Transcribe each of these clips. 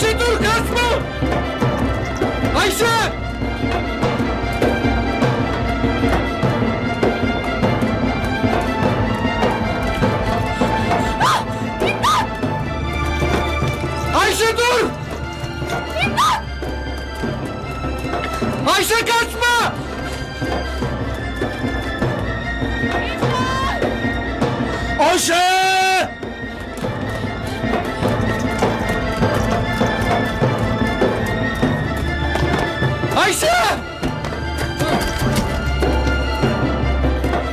Ayşe dur kaçma! Ayşe! Ayşe dur! Ayşe kaçma! Ayşe! Ayşe!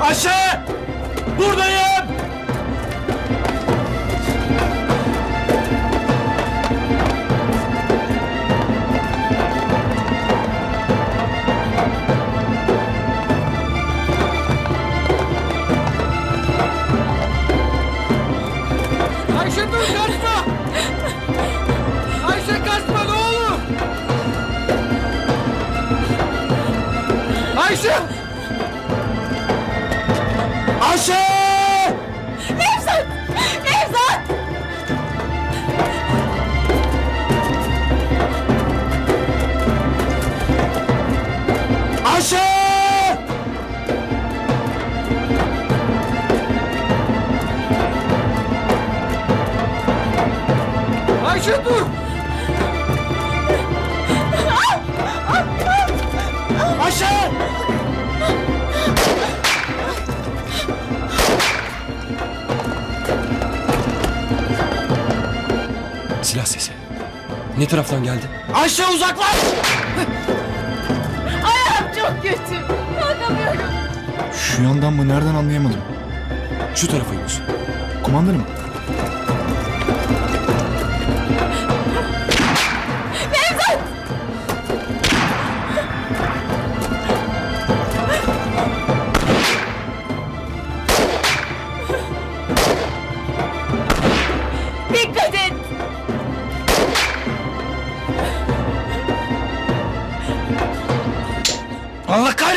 Ayşe! Buradayım! Ayşe dur! Ayşe kaçma ne olur! Ayşe! Ayşe! Ne taraftan geldi? Ayşe uzaklaş! Ayağım çok kötü. Kalkamıyorum. Şu yandan mı nereden anlayamadım. Şu tarafa Yunus. Kumandanım.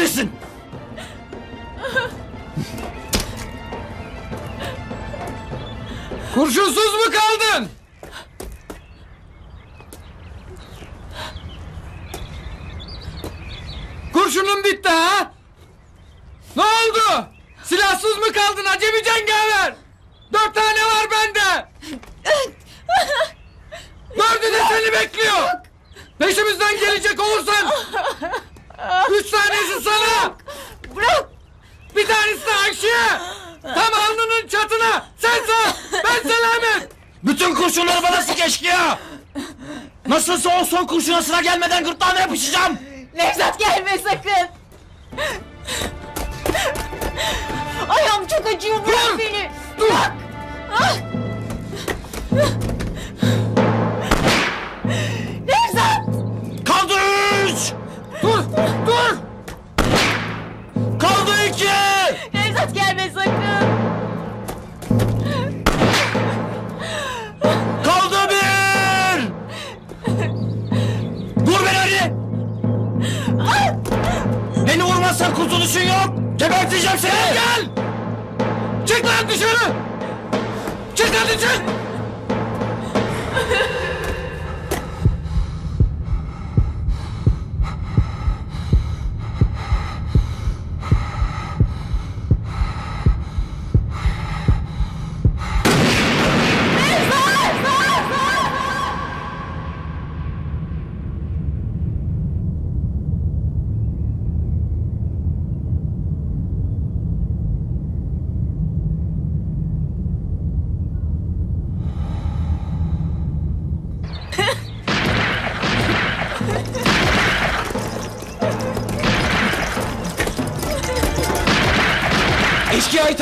Kahretsin! Kurşunsuz mu kaldın? Kurşunun bitti ha? Ne oldu? Silahsız mı kaldın acemi cengaver? Dört tane var bende. Dördü de seni bekliyor. Peşimizden gelecek olursan. Üç tanesi sana. Bırak! Bir tanesi de Ayşe'ye. Tam alnının çatına. Sen sağ, ben selamet. Bütün kurşunları bana sık eşkıya. Nasılsa o son kurşuna sıra gelmeden gırtlağına yapışacağım. Nevzat gelme sakın! Ayağım çok acıyor bırak Dur! beni! Dur. Bırak! Ah!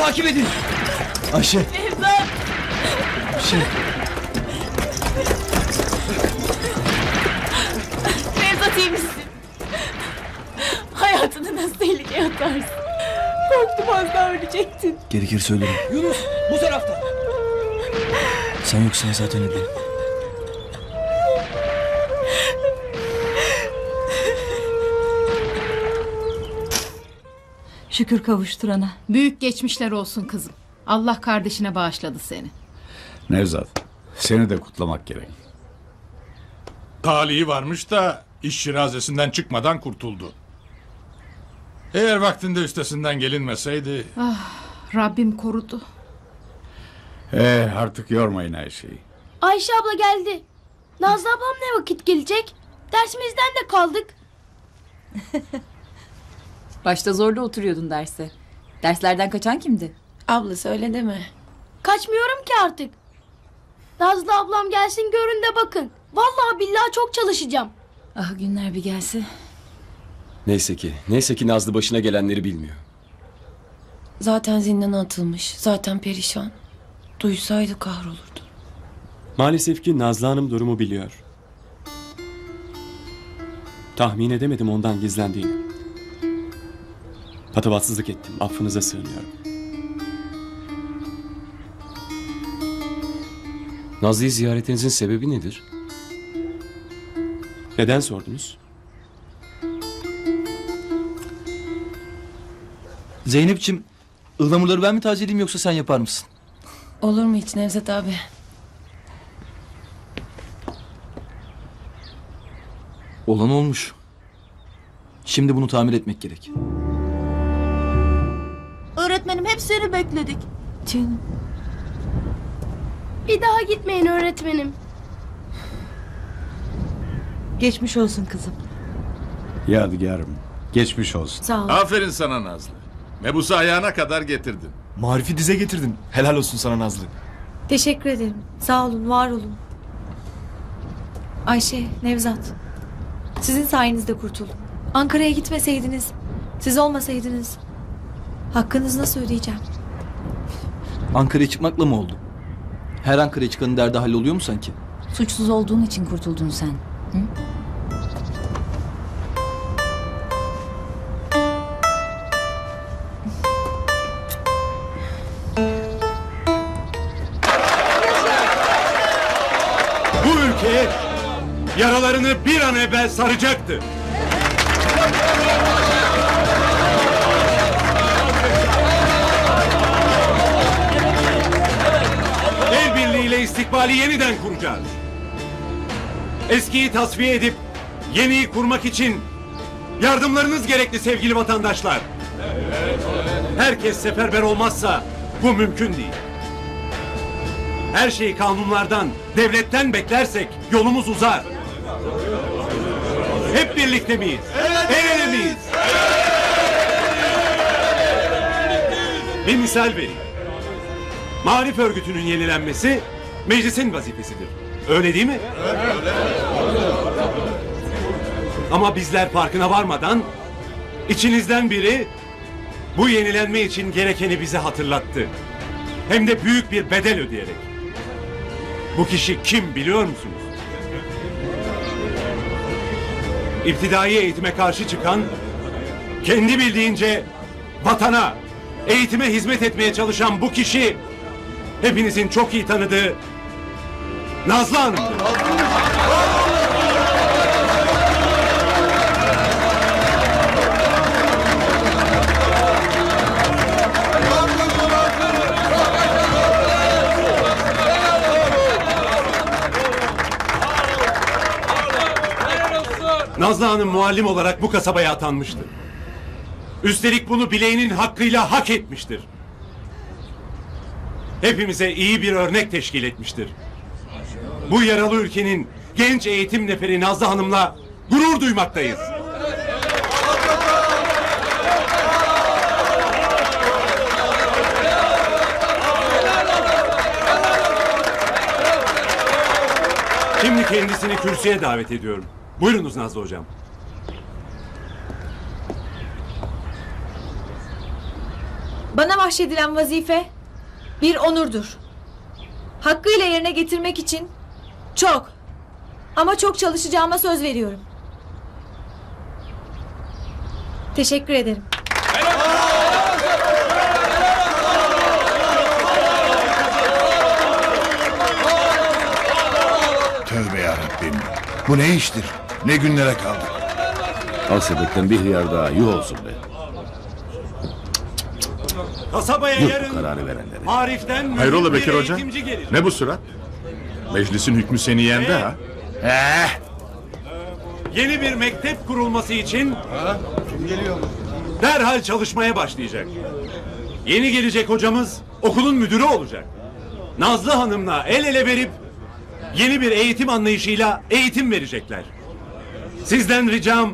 Takip edin. Ayşe. Nevzat! Şey. Nevzat iyi misin? Hayatını nasıl tehlikeye atarsın? Korktum az daha ölecektin. Gerekir söylerim. Yunus bu tarafta. Sen yoksan zaten öyle. Şükür kavuşturana. Büyük geçmişler olsun kızım. Allah kardeşine bağışladı seni. Nevzat, seni de kutlamak gerek. Talihi varmış da iş şirazesinden çıkmadan kurtuldu. Eğer vaktinde üstesinden gelinmeseydi... Rabbim korudu. Eh artık yormayın Ayşe'yi. Ayşe abla geldi. Nazlı ablam ne vakit gelecek? Dersimizden de kaldık. Başta zorla oturuyordun derse. Derslerden kaçan kimdi? Ablası öyle deme. Kaçmıyorum ki artık. Nazlı ablam gelsin görün de bakın. Vallahi billahi çok çalışacağım. Ah günler bir gelse. Neyse ki, neyse ki Nazlı başına gelenleri bilmiyor. Zaten zindana atılmış. Zaten perişan. Duysaydı kahrolurdu. Maalesef ki Nazlı Hanım durumu biliyor. Tahmin edemedim ondan gizlendiğini. Patavatsızlık ettim. Affınıza sığınıyorum. Nazlı'yı ziyaretinizin sebebi nedir? Neden sordunuz? Zeynep'ciğim ıhlamurları ben mi tazeleyeyim yoksa sen yapar mısın? Olur mu hiç Nevzat abi? Olan olmuş. Şimdi bunu tamir etmek gerek. Öğretmenim hep seni bekledik. Canım. Bir daha gitmeyin öğretmenim. Geçmiş olsun kızım. Yadigarım. Geçmiş olsun. Sağ ol. Aferin sana Nazlı. Mebusu ayağına kadar getirdin. Marifi dize getirdin. Helal olsun sana Nazlı. Teşekkür ederim. Sağ olun, var olun. Ayşe, Nevzat. Sizin sayenizde kurtuldum. Ankara'ya gitmeseydiniz, siz olmasaydınız... Hakkınızı nasıl ödeyeceğim? Ankara'ya çıkmakla mı oldu? Her Ankara'ya çıkanın derdi halloluyor mu sanki? Suçsuz olduğun için kurtuldun sen. Bu ülke yaralarını bir an evvel saracaktı. Birliğiyle istikbali yeniden kuracağız. Eskiyi tasfiye edip yeniyi kurmak için yardımlarınız gerekli sevgili vatandaşlar. Herkes seferber olmazsa bu mümkün değil. Her şeyi kanunlardan, devletten beklersek yolumuz uzar. Hep birlikte miyiz? El ele miyiz? Bir misal vereyim. Marif örgütünün yenilenmesi meclisin vazifesidir. Öyle değil mi? Ama bizler farkına varmadan içinizden biri bu yenilenme için gerekeni bize hatırlattı. Hem de büyük bir bedel ödeyerek. Bu kişi kim biliyor musunuz? İptidai eğitime karşı çıkan, kendi bildiğince vatana, eğitime hizmet etmeye çalışan bu kişi hepinizin çok iyi tanıdığı Nazlı Hanım'dır. Nazlı Hanım muallim olarak bu kasabaya atanmıştı. Üstelik bunu bileğinin hakkıyla hak etmiştir. Hepimize iyi bir örnek teşkil etmiştir. Bu yaralı ülkenin genç eğitim neferi Nazlı Hanım'la gurur duymaktayız. Şimdi kendisini kürsüye davet ediyorum. Buyurunuz Nazlı Hocam. Bana bahşedilen vazife bir onurdur. Hakkıyla yerine getirmek için çok ama çok çalışacağıma söz veriyorum. Teşekkür ederim. Tövbe yarabbim. Bu ne iştir? Ne günlere kaldık? Al sebekten bir hıyar daha yuh olsun be. Kasabaya yarın kararı verenleri. Marif'ten Hayrola Bekir Hoca? eğitimci gelir. Ne bu surat? Meclisin hükmü seni yendi ha? Eh, yeni bir mektep kurulması için derhal çalışmaya başlayacak. Yeni gelecek hocamız okulun müdürü olacak. Nazlı Hanım'la el ele verip yeni bir eğitim anlayışıyla eğitim verecekler. Sizden ricam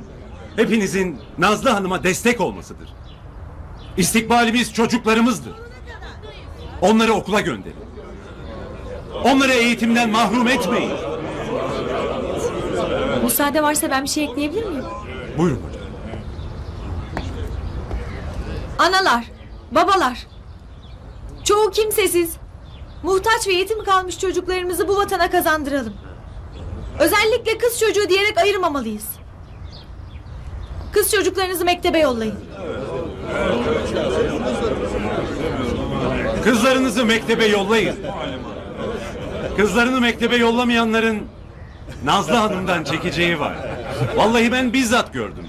hepinizin Nazlı Hanım'a destek olmasıdır. İstikbalimiz çocuklarımızdır. Onları okula gönderin. Onları eğitimden mahrum etmeyin. Müsaade varsa ben bir şey ekleyebilir miyim? Buyurun hocam. Analar, babalar. Çoğu kimsesiz, muhtaç ve yetim kalmış çocuklarımızı bu vatana kazandıralım. Özellikle kız çocuğu diyerek ayırmamalıyız. Kız çocuklarınızı mektebe yollayın. Kızlarınızı mektebe yollayın. Kızlarını mektebe yollamayanların Nazlı Hanım'dan çekeceği var. Vallahi ben bizzat gördüm.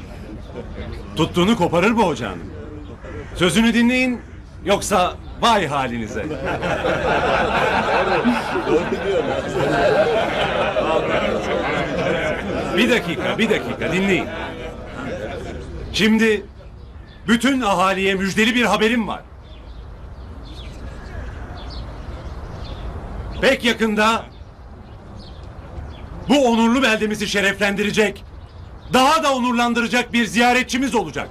Tuttuğunu koparır bu hocanın. Sözünü dinleyin yoksa vay halinize. bir dakika, bir dakika dinleyin. Şimdi bütün ahaliye müjdeli bir haberim var. Pek yakında bu onurlu beldemizi şereflendirecek, daha da onurlandıracak bir ziyaretçimiz olacak.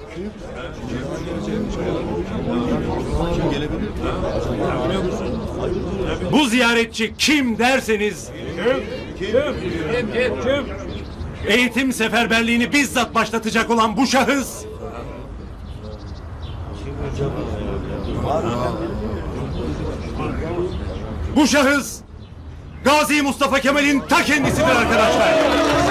Bu ziyaretçi kim derseniz eğitim seferberliğini bizzat başlatacak olan bu şahıs Bu şahıs Gazi Mustafa Kemal'in ta kendisidir arkadaşlar.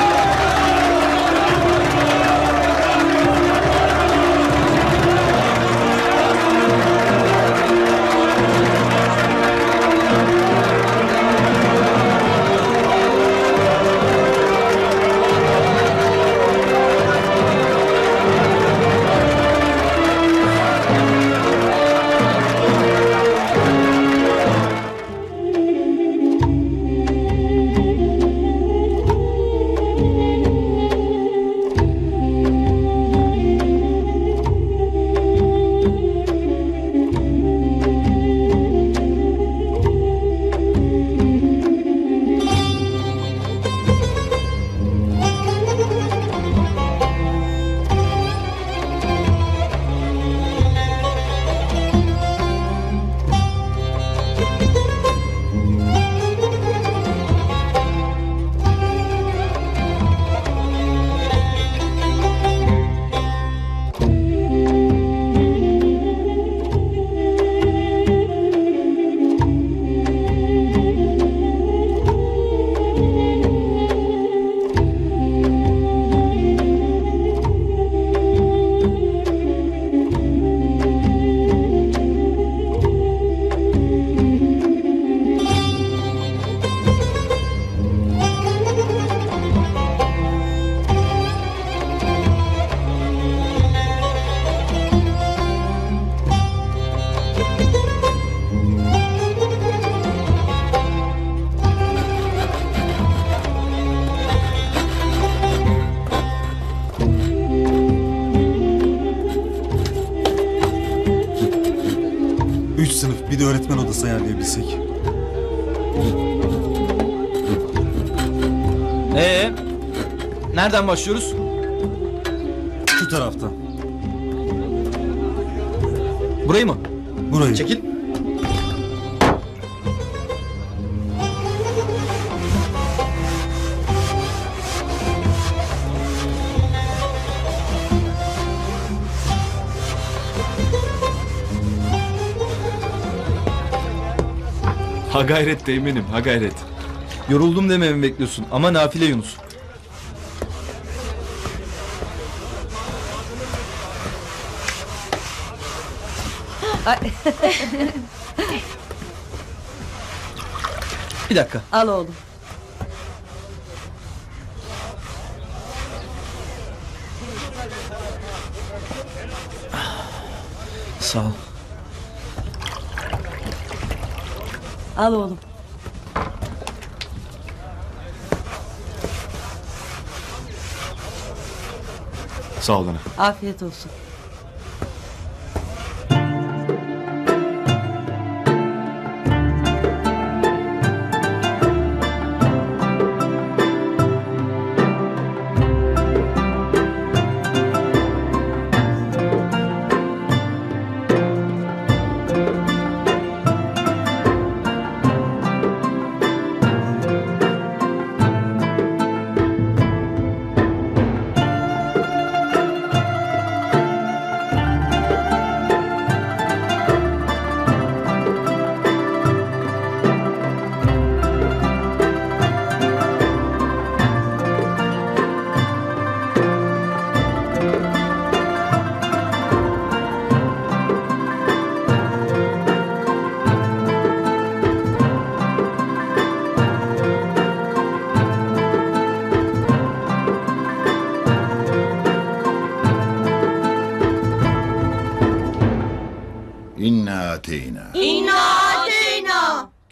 Ayarlayabilsek. Ee, nereden başlıyoruz? Şu taraftan. Burayı mı? Burayı. Çekil. Ha gayret teğmenim, ha gayret. Yoruldum dememi bekliyorsun ama nafile Yunus. Bir dakika. Al oğlum. Sağ ol. Al oğlum. Sağ ol. Afiyet olsun.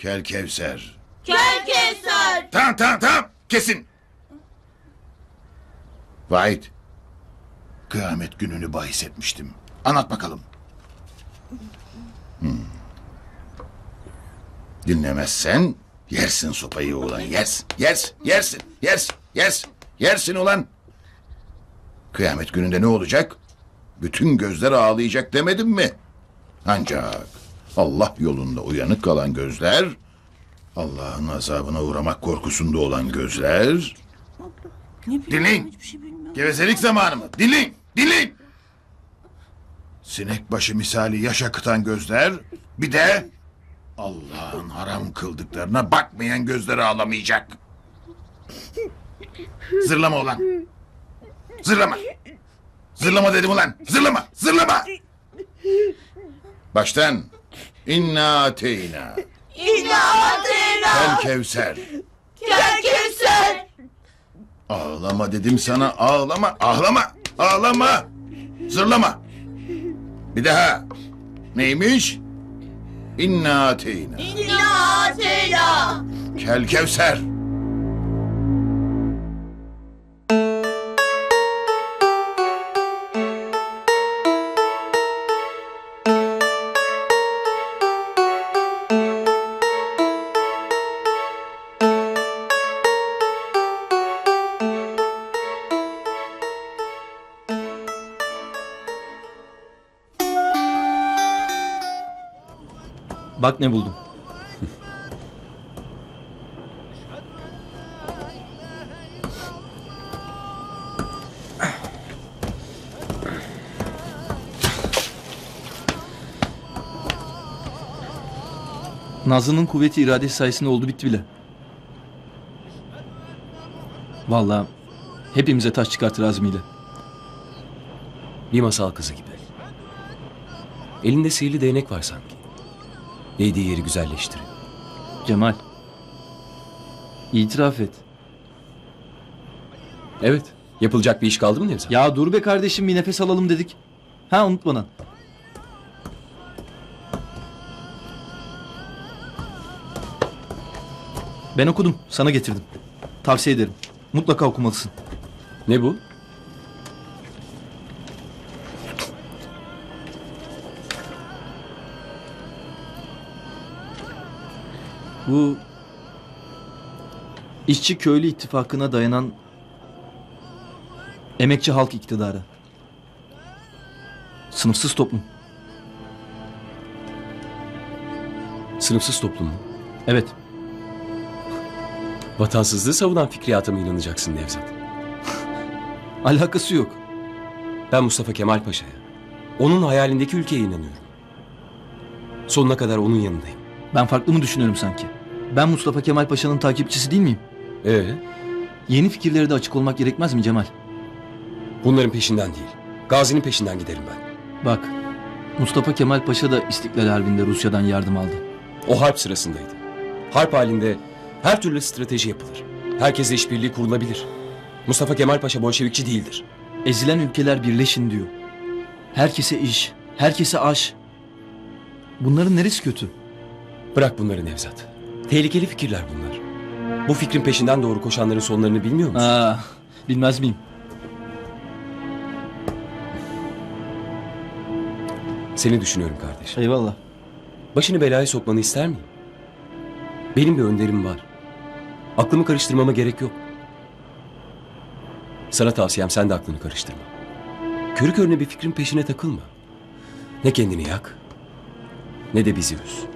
Kel kevser. Kel keser. Tamam tamam tamam. Kesin. Vahit. Kıyamet gününü bahis etmiştim. Anlat bakalım. Hmm. Dinlemezsen yersin sopayı ulan. Yersin, yersin, yersin, yersin, yersin, yersin ulan. Kıyamet gününde ne olacak? Bütün gözler ağlayacak demedim mi? Ancak Allah yolunda uyanık kalan gözler, Allah'ın azabına uğramak korkusunda olan gözler... Dinleyin. Gevezelik zamanı mı? Dinleyin. Dinleyin. Sinek başı misali yaş akıtan gözler, bir de Allah'ın haram kıldıklarına bakmayan gözler ağlamayacak. Zırlama ulan. Zırlama. Zırlama dedim ulan. Zırlama. Zırlama. Baştan. İnna ateyna. İnna ateyna. Kel kevser. Kel keser. Ağlama dedim sana ağlama ağlama ağlama zırlama bir daha neymiş İnna ateyna İnna ateyna. kel kevser Bak ne buldum. Nazlı'nın kuvveti iradesi sayesinde oldu bitti bile. Vallahi hepimize taş çıkartır azmiyle. Bir masal kızı gibi. Elinde sihirli değnek var sanki. Değdiği yeri güzelleştiriyor. Cemal. İtiraf et. Evet. Yapılacak bir iş kaldı mı Nevzat? Ya dur be kardeşim bir nefes alalım dedik. Ha unutma Ben okudum. Sana getirdim. Tavsiye ederim. Mutlaka okumalısın. Ne bu? Bu işçi köylü ittifakına dayanan emekçi halk iktidarı. Sınıfsız toplum. Sınıfsız toplum mu? Evet. Vatansızlığı savunan fikriyata mı inanacaksın Nevzat? Alakası yok. Ben Mustafa Kemal Paşa'ya, onun hayalindeki ülkeye inanıyorum. Sonuna kadar onun yanındayım. Ben farklı mı düşünüyorum sanki? Ben Mustafa Kemal Paşa'nın takipçisi değil miyim? Ee, Yeni fikirlere de açık olmak gerekmez mi Cemal? bunların peşinden değil. Gazi'nin peşinden giderim ben. Bak, Mustafa Kemal Paşa da İstiklal Harbi'nde Rusya'dan yardım aldı. O harp sırasındaydı. Harp halinde her türlü strateji yapılır. Herkesle işbirliği kurulabilir. Mustafa Kemal Paşa Bolşevikçi değildir. Ezilen ülkeler birleşin diyor. Herkese iş, herkese aş. Bunların neresi kötü? Bırak bunları Nevzat. Tehlikeli fikirler bunlar. Bu fikrin peşinden doğru koşanların sonlarını bilmiyor musun? Aa, bilmez miyim? Seni düşünüyorum kardeş. Eyvallah. Başını belaya sokmanı ister miyim? Benim bir önderim var. Aklımı karıştırmama gerek yok. Sana tavsiyem sen de aklını karıştırma. Körü körüne bir fikrin peşine takılma. Ne kendini yak, ne de bizi üz.